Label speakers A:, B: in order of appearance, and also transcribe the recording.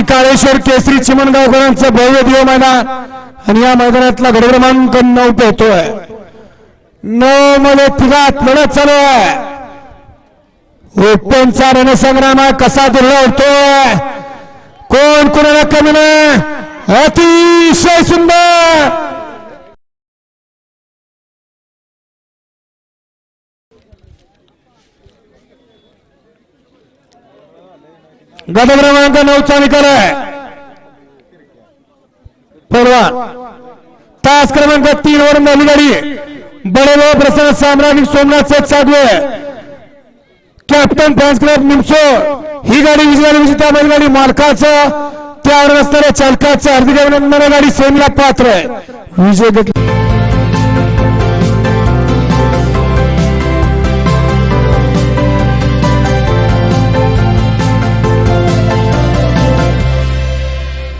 A: श्री काळेश्वर केसरी चिमणगावकरांचं भव्य देव मैदान आणि या मैदानातला गड क्रमांक नऊ पोहतोय नऊ मध्ये तिघात लढत चालू आहे. ओपनचा रणसंग्राम आहे कसा दिला होतोय? कोण कोणाला कमी नाही? अतिशय सुंदर! गद क्रमांक नऊचा निकाल आहे परवा तास क्रमांक तीन वरून झाली गाडी. बडेलो प्रसन्न साम्राज्य सोमनाथ सेठ आहे कॅप्टन फॅन्स क्लब निमसो. ही गाडी विजयाला विजेता बैलगाडी मालकाचं. त्यावर असणाऱ्या चालकाचं हार्दिक अभिनंदन. गाडी सेमीला पात्र आहे. विजय घेतला